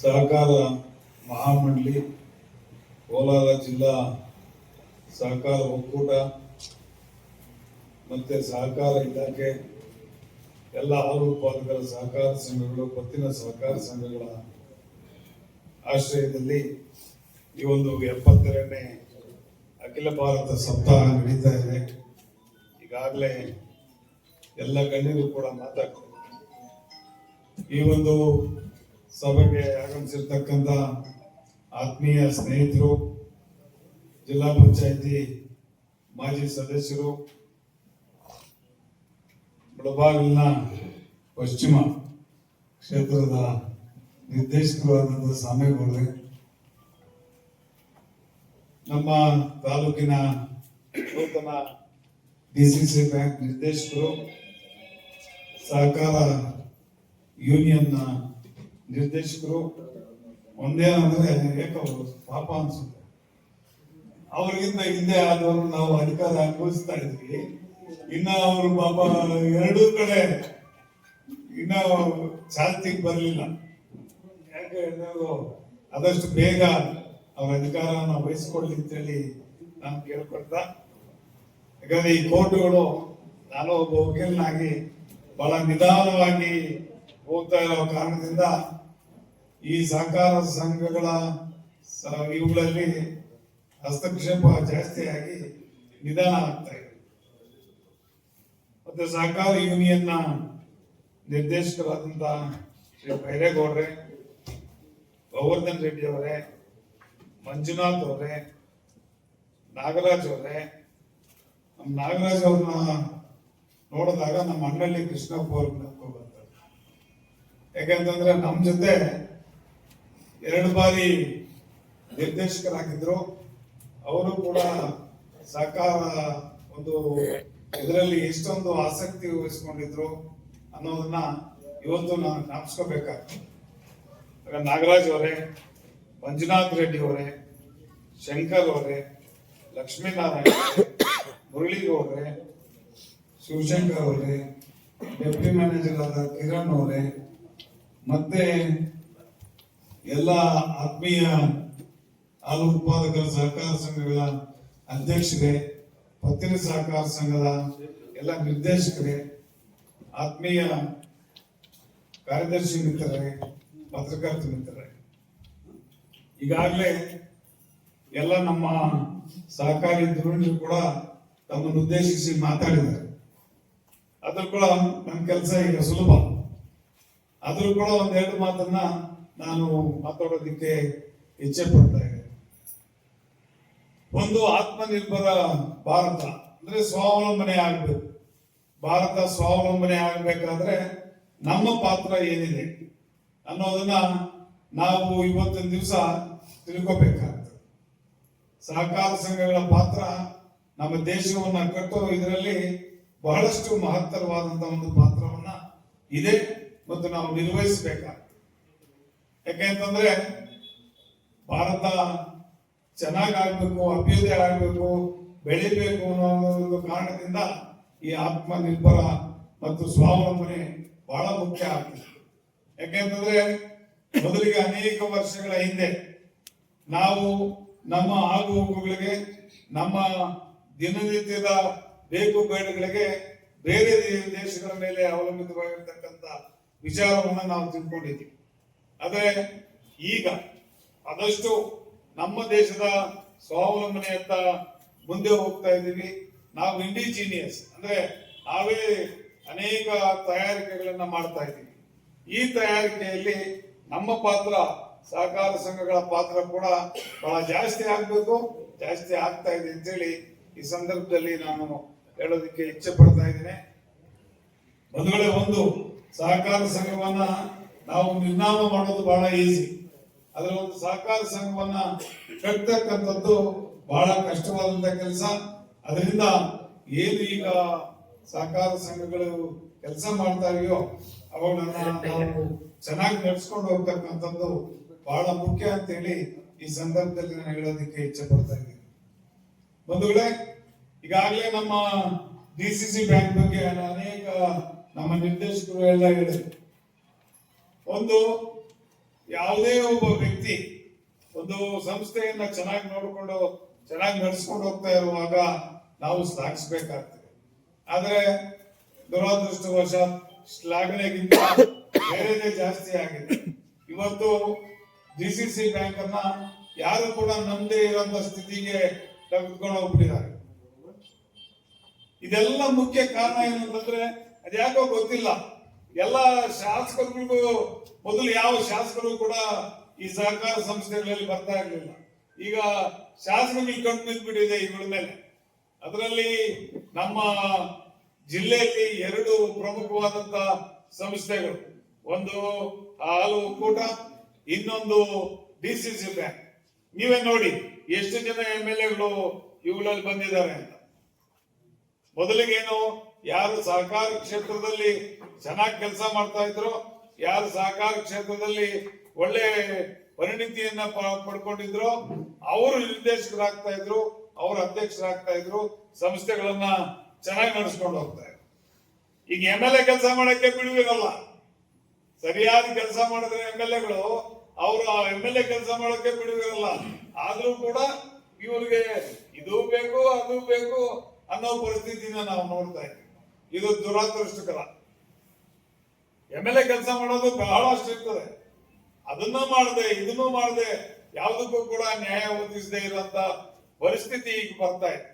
ಸಹಕಾರ ಮಹಾಮಂಡಳಿ, ಕೋಲಾರ ಜಿಲ್ಲಾ ಸಹಕಾರ ಒಕ್ಕೂಟ ಮತ್ತೆ ಸಹಕಾರ ಇಲಾಖೆ, ಎಲ್ಲ ಹಾಲು ಉತ್ಪಾದಕರ ಸಹಕಾರ ಸಂಘಗಳು, ಪತ್ತಿನ ಸಹಕಾರ ಸಂಘಗಳ ಆಶ್ರಯದಲ್ಲಿ ಈ ಒಂದು ಎಪ್ಪತ್ತೆರಡನೇ ಅಖಿಲ ಭಾರತ ಸಪ್ತಾಹ ನಡೀತಾ ಇದೆ. ಈಗಾಗಲೇ ಎಲ್ಲ ಗಣ್ಯರು ಕೂಡ ಮಾತಾಡ್ತಾರೆ ಈ ಒಂದು ಸಭೆಗೆ ಆಗಮಿಸಿರ್ತಕ್ಕಂಥ ಆತ್ಮೀಯ ಸ್ನೇಹಿತರು, ಜಿಲ್ಲಾ ಪಂಚಾಯಿತಿ ಮಾಜಿ ಸದಸ್ಯರು ಮುಳಬಾಗಿಲಿನ ಪಶ್ಚಿಮ ಕ್ಷೇತ್ರದ ನಿರ್ದೇಶಕರಾದಂಥ ಸಾಮೇಗೌಡ್ರೆ ನಮ್ಮ ತಾಲೂಕಿನ ನೂತನ ಡಿಸಿಸಿ ಬ್ಯಾಂಕ್ ನಿರ್ದೇಶಕರು ಸಹಕಾರ ಯೂನಿಯನ್ನ ನಿರ್ದೇಶಕರು ಒಂದೇನಂದ್ರೆ ಏಕ ಪಾಪ ಅನ್ಸುತ್ತೆ. ಅವ್ರಿಗಿಂತ ಹಿಂದೆ ಆದವರು ನಾವು ಅಧಿಕಾರ ಅನುಭವಿಸ್ತಾ ಇದ್ವಿ. ಇನ್ನ ಅವರು ಪಾಪ ಎರಡೂ ಕಡೆ ಇನ್ನ ಚಾಲ್ತಿಗೆ ಬರಲಿಲ್ಲ. ಯಾಕೆ ಆದಷ್ಟು ಬೇಗ ಅವ್ರ ಅಧಿಕಾರನ ವಹಿಸ್ಕೊಡ್ಲಿ ಅಂತೇಳಿ ನಾನು ಕೇಳ್ಕೊಡ್ತಾ ಯಾಕಂದ್ರೆ ಈ ಕೋರ್ಟ್ಗಳು ನಾನು ಒಬ್ಬ ವಕೀಲನಾಗಿ ಬಹಳ ನಿಧಾನವಾಗಿ ಹೋಗ್ತಾ ಇರೋ ಕಾರಣದಿಂದ ಈ ಸಹಕಾರ ಸಂಘಗಳ ಇವುಗಳಲ್ಲಿ ಹಸ್ತಕ್ಷೇಪ ಜಾಸ್ತಿಯಾಗಿ ನಿಧಾನ ಆಗ್ತಾ ಇದೆ. ಮತ್ತೆ ಸಹಕಾರ ಯೂನಿಯನ್ನ ನಿರ್ದೇಶಕರಾದಂತಹ ಶ್ರೀ ಬೈರೇಗೌಡ್ರೆ ಗೋವರ್ಧನ್ ರೆಡ್ಡಿ ಅವರೇ, ಮಂಜುನಾಥ್ ಅವರೇ, ನಾಗರಾಜ್ ಅವರೇ, ನಮ್ಮ ನಾಗರಾಜ್ ಅವ್ರನ್ನ ನೋಡಿದಾಗ ನಮ್ಮ ಅಣ್ಣಳ್ಳಿ ಕೃಷ್ಣ ಅವ್ರ ಯಾಕೆಂತಂದ್ರೆ ಯಾಕಂತಂದ್ರೆ ನಮ್ಮ ಜೊತೆ ಎರಡು ಬಾರಿ ನಿರ್ದೇಶಕರಾಗಿದ್ರು. ಅವರು ಕೂಡ ಸಹಕಾರ ಒಂದು ಇದರಲ್ಲಿ ಎಷ್ಟೊಂದು ಆಸಕ್ತಿ ವಹಿಸ್ಕೊಂಡಿದ್ರು ಅನ್ನೋದನ್ನ ಇವತ್ತು ನಾನು ಜ್ಞಾಪಿಸ್ಕೋಬೇಕಾಗ್ತದೆ ನಾಗರಾಜ್ ಅವರೇ ಮಂಜುನಾಥ್ ರೆಡ್ಡಿ ಅವರೇ ಶಂಕರ್ ಅವರೇ ಲಕ್ಷ್ಮೀನಾರಾಯಣ ಅವರೇ, ಮುರಳೀಗೌಡ್ರೆ ಶಿವಶಂಕರ್ ಅವರೇ, ಡೆಪ್ಟಿ ಮ್ಯಾನೇಜರ್ ಆದ ಕಿರಣ್ ಅವರೇ, ಮತ್ತೆ ಎಲ್ಲ ಆತ್ಮೀಯ ಹಾಲು ಉತ್ಪಾದಕರ ಸಹಕಾರ ಸಂಘಗಳ ಅಧ್ಯಕ್ಷರೇ, ಪತ್ತಿನ ಸಹಕಾರ ಸಂಘದ ಎಲ್ಲ ನಿರ್ದೇಶಕರೇ, ಆತ್ಮೀಯ ಕಾರ್ಯದರ್ಶಿ ಮಿತ್ರರೇ, ಪತ್ರಕರ್ತ ಮಿತ್ರರೇ. ಈಗಾಗಲೇ ಎಲ್ಲ ನಮ್ಮ ಸಹಕಾರಿ ಧುರೀಣರು ಕೂಡ ತಮ್ಮನ್ನು ಉದ್ದೇಶಿಸಿ ಮಾತಾಡಿದ್ದಾರೆ. ಅದ್ರ ಕೂಡ ನನ್ನ ಕೆಲಸ ಈಗ ಸುಲಭ. ಅದ್ರ ಕೂಡ ಒಂದೆರಡು ಮಾತನ್ನ ನಾನು ಮಾತಾಡೋದಕ್ಕೆ ಇಚ್ಛೆ ಪಡ್ತಾ ಇದ್ದೇನೆ. ಒಂದು ಆತ್ಮನಿರ್ಭರ ಭಾರತ ಅಂದ್ರೆ ಸ್ವಾವಲಂಬನೆ ಆಗ್ಬೇಕು. ಭಾರತ ಸ್ವಾವಲಂಬನೆ ಆಗಬೇಕಾದ್ರೆ ನಮ್ಮ ಪಾತ್ರ ಏನಿದೆ ಅನ್ನೋದನ್ನ ನಾವು ಇವತ್ತಿನ ದಿವಸ ತಿಳ್ಕೊಬೇಕಾಗ್ತದೆ. ಸಹಕಾರ ಸಂಘಗಳ ಪಾತ್ರ ನಮ್ಮ ದೇಶವನ್ನ ಕಟ್ಟೋ ಇದರಲ್ಲಿ ಬಹಳಷ್ಟು ಮಹತ್ತರವಾದಂತಹ ಒಂದು ಪಾತ್ರವನ್ನ ಇದೆ ಮತ್ತು ನಾವು ನಿರ್ವಹಿಸಬೇಕಾಗ್ತದೆ ಯಾಕೆಂತಂದ್ರೆ ಭಾರತ ಚೆನ್ನಾಗಾಗ್ಬೇಕು ಅಭ್ಯುದಯ ಆಗಬೇಕು ಬೆಳಿಬೇಕು ಅನ್ನೋ ಒಂದು ಕಾರಣದಿಂದ ಈ ಆತ್ಮನಿರ್ಭರ ಮತ್ತು ಸ್ವಾವಲಂಬನೆ ಬಹಳ ಮುಖ್ಯ ಆಗ್ತದೆ. ಯಾಕೆಂತಂದ್ರೆ ಮೊದಲಿಗೆ ಅನೇಕ ವರ್ಷಗಳ ಹಿಂದೆ ನಾವು ನಮ್ಮ ಆಗು ಹೋಗುಗಳಿಗೆ ನಮ್ಮ ದಿನನಿತ್ಯದ ಬೇಕು ಬೇಡಗಳಿಗೆ ಬೇರೆ ದೇಶಗಳ ಮೇಲೆ ಅವಲಂಬಿತವಾಗಿರ್ತಕ್ಕಂಥ ವಿಚಾರವನ್ನು ನಾವು ತಿಳ್ಕೊಂಡಿದ್ದೀವಿ. ಆದರೆ ಈಗ ಆದಷ್ಟು ನಮ್ಮ ದೇಶದ ಸ್ವಾವಲಂಬನೆಯತ್ತ ಮುಂದೆ ಹೋಗ್ತಾ ಇದ್ದೀವಿ. ನಾವು ಇಂಡಿಜಿನಿಯಸ್, ಅಂದ್ರೆ ನಾವೇ ಅನೇಕ ತಯಾರಿಕೆಗಳನ್ನ ಮಾಡ್ತಾ ಇದ್ದೀವಿ. ಈ ತಯಾರಿಕೆಯಲ್ಲಿ ನಮ್ಮ ಪಾತ್ರ, ಸಹಕಾರ ಸಂಘಗಳ ಪಾತ್ರ ಕೂಡ ಬಹಳ ಜಾಸ್ತಿ ಆಗ್ಬೇಕು, ಜಾಸ್ತಿ ಆಗ್ತಾ ಇದೆ ಅಂತೇಳಿ ಈ ಸಂದರ್ಭದಲ್ಲಿ ನಾನು ಹೇಳೋದಕ್ಕೆ ಇಚ್ಛೆ ಪಡ್ತಾ ಇದ್ದೇನೆ. ಬಂಧುಗಳೇ, ಒಂದು ಸಹಕಾರ ಸಂಘವನ್ನ ನಾವು ನಿರ್ನಾಮ ಮಾಡೋದು ಬಹಳ ಈಸಿ ಅದರ ಒಂದು ಸಹಕಾರ ಸಂಘವನ್ನ ಕಟ್ಟತಕ್ಕಂಥದ್ದು ಬಹಳ ಕಷ್ಟವಾದಂತ ಕೆಲಸ. ಅದರಿಂದ ಏನು ಈಗ ಸಹಕಾರ ಸಂಘಗಳು ಕೆಲಸ ಮಾಡ್ತಾ ಇದೆಯೋ ನಾವು ಚೆನ್ನಾಗಿ ನಡೆಸ್ಕೊಂಡು ಹೋಗ್ತಕ್ಕಂಥದ್ದು ಬಹಳ ಮುಖ್ಯ ಅಂತೇಳಿ ಈ ಸಂದರ್ಭದಲ್ಲಿ ನಾನು ಹೇಳೋದಕ್ಕೆ ಇಚ್ಛೆ ಪಡ್ತಾ ಇದ್ದೀನಿ. ಬಂಧುಗಳೇ ಈಗಾಗಲೇ ನಮ್ಮ ಡಿ ಸಿ ಸಿ ಬ್ಯಾಂಕ್ ಬಗ್ಗೆ ಅನೇಕ ನಮ್ಮ ನಿರ್ದೇಶಕರು ಎಲ್ಲ ಹೇಳಿದರು ಒಂದು ಯಾವುದೇ ಒಬ್ಬ ವ್ಯಕ್ತಿ ಒಂದು ಸಂಸ್ಥೆಯನ್ನ ಚೆನ್ನಾಗಿ ನೋಡಿಕೊಂಡು, ಚೆನ್ನಾಗಿ ನಡೆಸ್ಕೊಂಡು ಹೋಗ್ತಾ ಇರುವಾಗ ನಾವು ಶ್ಲಾಘಿಸಬೇಕಾಗ್ತದೆ ಆದ್ರೆ ದುರಾದೃಷ್ಟವಶ ಶ್ಲಾಘನೆಗಿಂತ ಬೇರೆದೇ ಜಾಸ್ತಿ ಆಗಿದೆ. ಇವತ್ತು ಡಿ ಸಿ ಸಿ ಬ್ಯಾಂಕ್ ಅನ್ನ ಯಾರು ಕೂಡ ನಂಬದೇ ಇರುವಂತ ಸ್ಥಿತಿಗೆ ತೆಗೆದುಕೊಂಡು ಹೋಗ್ಬಿಟ್ಟಿದ್ದಾರೆ. ಇದೆಲ್ಲ ಮುಖ್ಯ ಕಾರಣ ಏನು ಅಂತಂದ್ರೆ ಅದ್ಯಾಕೋ ಗೊತ್ತಿಲ್ಲ. ಎಲ್ಲ ಶಾಸಕರಿಗೂ ಮೊದಲು ಯಾವ ಶಾಸಕರು ಕೂಡ ಈ ಸಹಕಾರ ಸಂಸ್ಥೆಗಳಲ್ಲಿ ಬರ್ತಾ ಇರಲಿಲ್ಲ. ಈಗ ಶಾಸಕರಿಗೆ ಕಣ್ಣು ನಿಂತ್ಬಿಟ್ಟಿದೆ ಇವುಗಳ ಮೇಲೆ. ಅದರಲ್ಲಿ ನಮ್ಮ ಜಿಲ್ಲೆಯಲ್ಲಿ ಎರಡು ಪ್ರಮುಖವಾದಂತ ಸಂಸ್ಥೆಗಳು. ಒಂದು ಹಾಲು ಒಕ್ಕೂಟ ಇನ್ನೊಂದು ಡಿ ಸಿ ಸಿ ಬ್ಯಾಂಕ್. ನೀವೇ ನೋಡಿ, ಎಷ್ಟು ಜನ ಎಂ ಎಲ್ ಎಗಳು ಇವುಗಳಲ್ಲಿ ಬಂದಿದ್ದಾರೆ ಅಂತ. ಮೊದಲಿಗೇನು ಯಾರು ಸಹಕಾರ ಕ್ಷೇತ್ರದಲ್ಲಿ ಚೆನ್ನಾಗಿ ಕೆಲಸ ಮಾಡ್ತಾ ಇದ್ರು, ಯಾರು ಸಹಕಾರ ಕ್ಷೇತ್ರದಲ್ಲಿ ಒಳ್ಳೆ ಪರಿಣಿತಿಯನ್ನ ಪಡ್ಕೊಂಡಿದ್ರು, ಅವರು ನಿರ್ದೇಶಕರಾಗ್ತಾ ಇದ್ರು, ಅವರು ಅಧ್ಯಕ್ಷರಾಗ್ತಾ ಇದ್ರು, ಸಂಸ್ಥೆಗಳನ್ನ ಚೆನ್ನಾಗಿ ನಡೆಸ್ಕೊಂಡು ಹೋಗ್ತಾ ಇದ್ರು. ಈಗ ಎಂ ಎಲ್ ಎ ಕೆಲಸ ಮಾಡಕ್ಕೆ ಬಿಡುವಿರಲ್ಲ. ಸರಿಯಾದ ಕೆಲಸ ಮಾಡಿದ್ರೆ ಎಂ ಎಲ್ ಎಗಳು, ಅವರು ಎಂ ಎಲ್ ಎ ಕೆಲಸ ಮಾಡಕ್ಕೆ ಬಿಡುವಿರಲ್ಲ. ಆದ್ರೂ ಕೂಡ ಇವರಿಗೆ ಇದು ಬೇಕು, ಅದು ಬೇಕು ಅನ್ನೋ ಪರಿಸ್ಥಿತಿನ ನಾವು ನೋಡ್ತಾ ಇದ್ದೀವಿ. ಇದು ದುರಾದೃಷ್ಟಕರ. ಎಂ ಎಲ್ ಎ ಕೆಲಸ ಮಾಡೋದು ಬಹಳಷ್ಟು ಇರ್ತದೆ. ಅದನ್ನ ಮಾಡದೆ, ಇದನ್ನು ಮಾಡದೆ, ಯಾವುದಕ್ಕೂ ಕೂಡ ನ್ಯಾಯ ಒದಗಿಸದೆ ಇರುವಂತ ಪರಿಸ್ಥಿತಿ ಈಗ ಬರ್ತಾ ಇದೆ.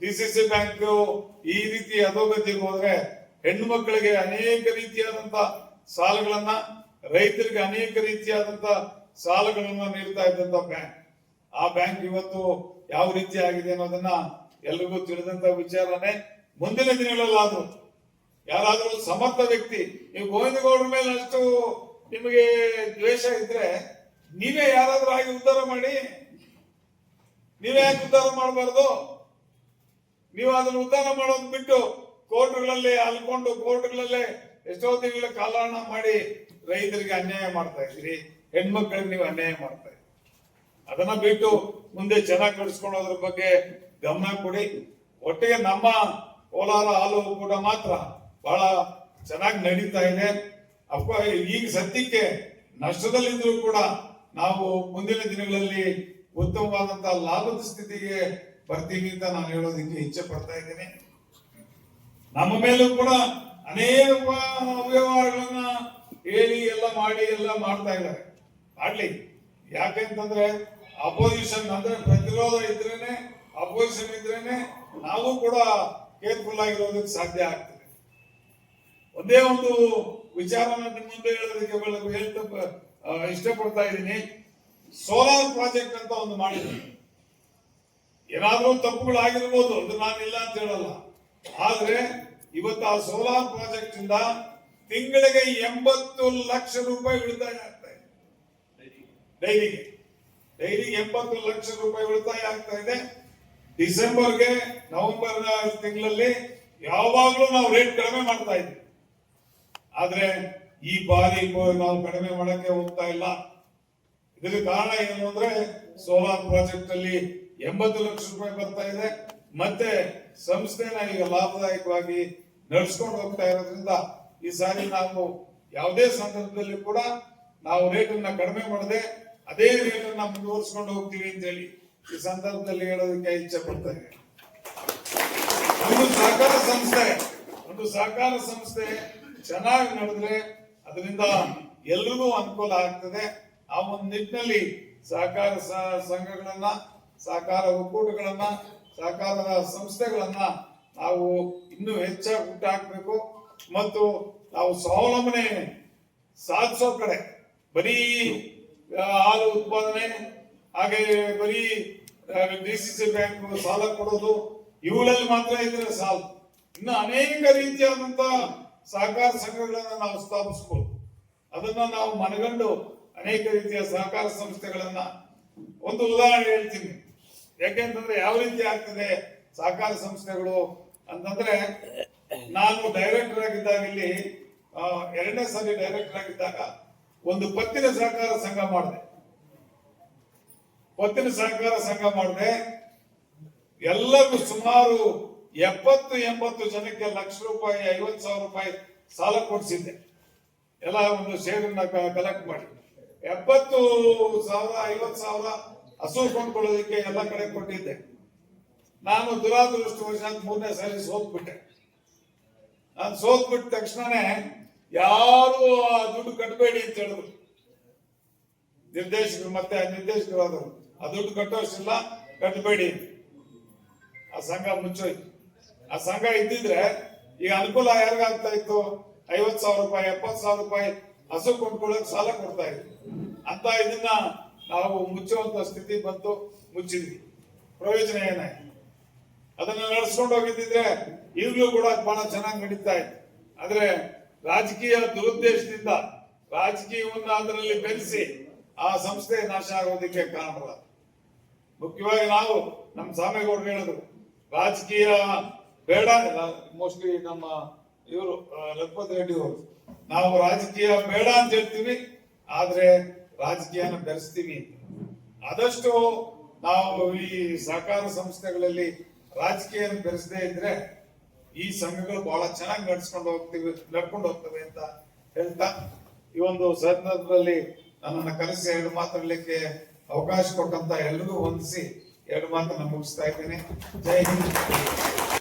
ಡಿಸಿಸಿ ಬ್ಯಾಂಕ್ ಈ ರೀತಿ ಅಧೋಗತಿಗೆ ಹೋದ್ರೆ ಹೆಣ್ಣು ಮಕ್ಕಳಿಗೆ ಅನೇಕ ರೀತಿಯಾದಂತ ಸಾಲಗಳನ್ನ, ರೈತರಿಗೆ ಅನೇಕ ರೀತಿಯಾದಂತ ಸಾಲಗಳನ್ನ ನೀಡ್ತಾ ಇದ್ದಂತ ಬ್ಯಾಂಕ್. ಆ ಬ್ಯಾಂಕ್ ಇವತ್ತು ಯಾವ ರೀತಿ ಆಗಿದೆ ಅನ್ನೋದನ್ನ ಎಲ್ರಿಗೂ ತಿಳಿದಂತ ವಿಚಾರನೆ ಮುಂದಿನ ದಿನಗಳಲ್ಲಾದ್ರು ಯಾರಾದರೂ ಸಮರ್ಥ ವ್ಯಕ್ತಿ, ನೀವು ಗೋವಿಂದಗೌಡರ ಮೇಲೆ ಅಷ್ಟು ನಿಮಗೆ ದ್ವೇಷ ಇದ್ರೆ ನೀವೇ ಯಾರಾದ್ರೂ ಆಗಿ ಉದ್ಧಾರ ಮಾಡಿ. ನೀವೇ ಯಾಕೆ ಉದ್ಧಾರ ಮಾಡಬಾರ್ದು? ನೀವು ಅದನ್ನು ಉದ್ಧಾರ ಮಾಡೋದು ಬಿಟ್ಟು ಕೋರ್ಟ್ಗಳಲ್ಲಿ ಅಲ್ಕೊಂಡು ಕೋರ್ಟ್ಗಳಲ್ಲೇ ಎಷ್ಟೋ ತಿಂಗಳ ಕಾಲಹರಣ ಮಾಡಿ ರೈತರಿಗೆ ಅನ್ಯಾಯ ಮಾಡ್ತಾ ಇದ್ದೀರಿ, ಹೆಣ್ಮಕ್ಳಿಗೆ ನೀವು ಅನ್ಯಾಯ ಮಾಡ್ತಾ ಇದ್ದೀರಿ. ಅದನ್ನ ಬಿಟ್ಟು ಮುಂದೆ ಚೆನ್ನಾಗಿ ಕಳಿಸ್ಕೊಳ್ಳೋದ್ರ ಬಗ್ಗೆ ಗಮನ ಕೊಡಿ. ಒಟ್ಟಿಗೆ ನಮ್ಮ ಕೋಲಾರ ಹಾಲು ಕೂಡ ಮಾತ್ರ ಬಹಳ ಚೆನ್ನಾಗಿ ನಡೀತಾ ಇದೆ. ಈಗ ಸದ್ಯಕ್ಕೆ ನಷ್ಟದಲ್ಲಿದ್ರೂ ಕೂಡ ನಾವು ಮುಂದಿನ ದಿನಗಳಲ್ಲಿ ಉತ್ತಮವಾದಂತಹ ಲಾಭದ ಸ್ಥಿತಿಗೆ ಬರ್ತೀವಿ ಅಂತ ನಾನು ಹೇಳೋದಕ್ಕೆ ಇಚ್ಛೆ ಪಡ್ತಾ ಇದ್ದೀನಿ. ನಮ್ಮ ಮೇಲೂ ಕೂಡ ಅನೇಕ ಅವ್ಯವಹಾರಗಳನ್ನ ಹೇಳಿ ಎಲ್ಲ ಮಾಡಿ ಎಲ್ಲ ಮಾಡ್ತಾ ಇದ್ದಾರೆ. ಮಾಡ್ಲಿ. ಯಾಕೆಂತಂದ್ರೆ ಅಪೋಸಿಷನ್ ಅಂದ್ರೆ ಪ್ರತಿರೋಧ ಇದ್ರೇನೆ ಅಪೋಸಿಷನ್ ಇದ್ರೇನೆ ನಾವು ಕೂಡ ಕೇರ್ಫುಲ್ ಆಗಿರೋದಕ್ಕೆ ಸಾಧ್ಯ ಆಗ್ತದೆ. ಒಂದೇ ಒಂದು ವಿಚಾರನ ನಿಮ್ಮ ಮುಂದೆ ಹೇಳೋದಕ್ಕೆ ಹೇಳ್ತಾ ಇಷ್ಟಪಡ್ತಾ ಇದ್ದೀನಿ. ಸೋಲಾರ್ ಪ್ರಾಜೆಕ್ಟ್ ಅಂತ ಒಂದು ಮಾಡಿದ್ದೀನಿ ಏನಾದ್ರೂ ತಪ್ಪುಗಳಾಗಿರ್ಬೋದು, ಅದು ನಾನಿಲ್ಲ ಅಂತ ಹೇಳಲ್ಲ. ಆದ್ರೆ ಇವತ್ತು ಆ ಸೋಲಾರ್ ಪ್ರಾಜೆಕ್ಟ್ ಇಂದ ತಿಂಗಳಿಗೆ ಎಂಬತ್ತು ಲಕ್ಷ ರೂಪಾಯಿ ಉಳಿತಾಯ ಆಗ್ತಾ ಇದೆ ಡೈರಿಗೆ ಡೈರಿಗೆ ಎಂಬತ್ತು ಲಕ್ಷ ರೂಪಾಯಿ ಉಳಿತಾಯ ಆಗ್ತಾ ಇದೆ. ಡಿಸೆಂಬರ್ಗೆ ನವೆಂಬರ್ ತಿಂಗಳಲ್ಲಿ ಯಾವಾಗಲೂ ನಾವು ರೇಟ್ ಕಡಿಮೆ ಮಾಡ್ತಾ ಇದ್ವಿ. ಆದ್ರೆ ಈ ಬಾರಿ ನಾವು ಕಡಿಮೆ ಮಾಡಕ್ಕೆ ಹೋಗ್ತಾ ಇಲ್ಲ. ಇದಕ್ಕೆ ಕಾರಣ ಏನು ಅಂದ್ರೆ ಸೋಲಾರ್ ಪ್ರಾಜೆಕ್ಟ್ ಅಲ್ಲಿ ಎಂಬತ್ತು ಲಕ್ಷ ರೂಪಾಯಿ ಬರ್ತಾ ಇದೆ. ಮತ್ತೆ ಸಂಸ್ಥೆನ ಈಗ ಲಾಭದಾಯಕವಾಗಿ ನಡ್ಸ್ಕೊಂಡು ಹೋಗ್ತಾ ಇರೋದ್ರಿಂದ ಈ ಸಾರಿ ನಾವು ಯಾವುದೇ ಸಂದರ್ಭದಲ್ಲಿ ಕೂಡ ನಾವು ರೇಟನ್ನ ಕಡಿಮೆ ಮಾಡದೆ ಅದೇ ರೇಟನ್ನ ಮುಂದುವರಿಸ್ಕೊಂಡು ಹೋಗ್ತೀವಿ ಅಂತ ಹೇಳಿ ಈ ಸಂದರ್ಭದಲ್ಲಿ ಹೇಳೋದಕ್ಕೆ ಇಚ್ಛೆ ಪಡ್ತಾ ಒಂದು ಸಹಕಾರ ಸಂಸ್ಥೆ, ಒಂದು ಸಹಕಾರ ಸಂಸ್ಥೆ ಚೆನ್ನಾಗಿ ನಡೆದ್ರೆ ಅದರಿಂದ ಎಲ್ರಿಗೂ ಅನುಕೂಲ ಆಗ್ತದೆ. ಆ ಒಂದು ನಿಟ್ಟಿನಲ್ಲಿ ಸಹಕಾರ ಸಂಘಗಳನ್ನ, ಸಹಕಾರ ಒಕ್ಕೂಟಗಳನ್ನ ಸಹಕಾರದ ಸಂಸ್ಥೆಗಳನ್ನ ನಾವು ಇನ್ನೂ ಹೆಚ್ಚಾಗಿ ಹುಟ್ಟಾಕ್ಬೇಕು ಮತ್ತು ನಾವು ಸ್ವಾವಲಂಬನೆ ಸಾಧಿಸೋ ಕಡೆ ಬರೀ ಹಾಲು ಉತ್ಪಾದನೆ. ಹಾಗೆ ಬರೀ ಡಿ ಸಿ ಬ್ಯಾಂಕ್ ಸಾಲ ಕೊಡೋದು, ಇವುಗಳಲ್ಲಿ ಮಾತ್ರ ಇದ್ರೆ ಸಾಲ. ಇನ್ನು ಅನೇಕ ರೀತಿಯಾದಂತಹ ಸಹಕಾರ ಸಂಘಗಳನ್ನ ನಾವು ಸ್ಥಾಪಿಸಬಹುದು ಅದನ್ನ ನಾವು ಮನಗಂಡು ಅನೇಕ ರೀತಿಯ ಸಹಕಾರ ಸಂಸ್ಥೆಗಳನ್ನ ಒಂದು ಉದಾಹರಣೆ ಹೇಳ್ತೀನಿ. ಯಾಕೆಂತಂದ್ರೆ ಯಾವ ರೀತಿ ಆಗ್ತದೆ ಸಹಕಾರ ಸಂಸ್ಥೆಗಳು ಅಂತಂದ್ರೆ, ನಾನು ಡೈರೆಕ್ಟರ್ ಆಗಿದ್ದಾಗ ಇಲ್ಲಿ ಎರಡನೇ ಸಾರಿ ಡೈರೆಕ್ಟರ್ ಆಗಿದ್ದಾಗ ಒಂದು ಪತ್ತಿನ ಸಹಕಾರ ಸಂಘ ಮಾಡಿದೆ. ಪತ್ತಿನ ಸಹಕಾರ ಸಂಘ ಮಾಡಿದೆ. ಎಲ್ಲರಿಗೂ ಸುಮಾರು ಎಪ್ಪತ್ತು, ಎಂಬತ್ತು ಜನಕ್ಕೆ ಲಕ್ಷ ರೂಪಾಯಿ, ಐವತ್ತು ಸಾವಿರ ರೂಪಾಯಿ ಸಾಲ ಕೊಡಿಸಿದ್ದೆ. ಎಲ್ಲ ಒಂದು ಶೇರನ್ನ ಕಲೆಕ್ಟ್ ಮಾಡಿ. ಎಪ್ಪತ್ತು ಸಾವಿರ, ಐವತ್ತು ಸಾವಿರ ಹಸು ಕೊಂಡ್ಕೊಳ್ಳೋದಕ್ಕೆ ಎಲ್ಲ ಕಡೆ ಕೊಟ್ಟಿದ್ದೆ. ನಾನು ದುರಾದೃಷ್ಟವಶಾತ್ ಮೂರನೇ ಸಾರಿ ಸೋತ್ಬಿಟ್ಟೆ. ನಾನು ಸೋತ್ಬಿಟ್ಟ ತಕ್ಷಣನೇ ಯಾರು ಆ ದುಡ್ಡು ಕಟ್ಟಬೇಡಿ ಅಂತ ಹೇಳಿದ್ರು. ನಿರ್ದೇಶಕರು ಮತ್ತೆ ನಿರ್ದೇಶಕರು ಆದರು ಆ ದುಡ್ಡು ಕಟ್ಟೋಷ್ಟಿಲ್ಲ, ಕಟ್ಟಬೇಡಿ. ಆ ಸಂಘ ಮುಚ್ಚೋಯ್ತು. ಆ ಸಂಘ ಇದ್ದಿದ್ರೆ ಈಗ ಅನುಕೂಲ ಯಾರಿಗಾಗ್ತಾ ಇತ್ತು? ಐವತ್ ಸಾವಿರ ರೂಪಾಯಿ ಎಪ್ಪತ್ ಸಾವಿರ ರೂಪಾಯಿ ಹಸು ಕೊಂಡ್ಕೊಳ್ಳೋಕೆ ಸಾಲ ಕೊಡ್ತಾ ಇದ್ರು. ಅಂತ ಇದನ್ನ ನಾವು ಮುಚ್ಚುವಂತ ಸ್ಥಿತಿ ಬಂತು, ಮುಚ್ಚಿದ್ವಿ. ಪ್ರಯೋಜನ ಏನಾಯ್ತು ಅದನ್ನ ನಡೆಸ್ಕೊಂಡು ಹೋಗಿದ್ದಿದ್ರೆ ಈಗಲೂ ಕೂಡ ಬಹಳ ಚೆನ್ನಾಗಿ ನಡೀತಾ ಇತ್ತು. ಆದ್ರೆ ರಾಜಕೀಯ ದುರುದ್ದೇಶದಿಂದ ರಾಜಕೀಯವನ್ನ ಅದರಲ್ಲಿ ಬೆರೆಸಿ ಆ ಸಂಸ್ಥೆ ನಾಶ ಆಗೋದಕ್ಕೆ ಕಾರಣವಲ್ಲ ಮುಖ್ಯವಾಗಿ ನಾವು ನಮ್ಮ ಸ್ವಾಮಿಗೌಡರು ಹೇಳಿದ್ರು, ರಾಜಕೀಯ ಬೇಡ ಮೋಸ್ಟ್ಲಿ ನಮ್ಮ ಇವರು ಲಕ್ಷ್ಮತ್ ರೆಡ್ಡಿ ಅವರು ನಾವು ರಾಜಕೀಯ ಬೇಡ ಅಂತ ಹೇಳ್ತೀವಿ, ಆದ್ರೆ ರಾಜಕೀಯನ ಬೆರೆಸ್ತೀವಿ. ಆದಷ್ಟು ನಾವು ಈ ಸಹಕಾರ ಸಂಸ್ಥೆಗಳಲ್ಲಿ ರಾಜಕೀಯ ಬೆರೆಸದೇ ಇದ್ರೆ ಈ ಸಂಘಗಳು ಬಹಳ ಚೆನ್ನಾಗಿ ನಡ್ಸ್ಕೊಂಡು ಹೋಗ್ತೀವಿ, ನಡ್ಕೊಂಡು ಹೋಗ್ತವೆ ಅಂತ ಹೇಳ್ತಾ ಈ ಒಂದು ಸಂದರ್ಭದಲ್ಲಿ ನನ್ನನ್ನು ಕರೆಸಿ ಎರಡು ಮಾತಾಡ್ಲಿಕ್ಕೆ ಅವಕಾಶ ಕೊಟ್ಟಂತ ಎಲ್ರಿಗೂ ವಂದಿಸಿ ಎರಡು ಮಾತನ್ನ ಮುಗಿಸ್ತಾ ಇದ್ದೇನೆ. ಜೈ ಹಿಂದ್.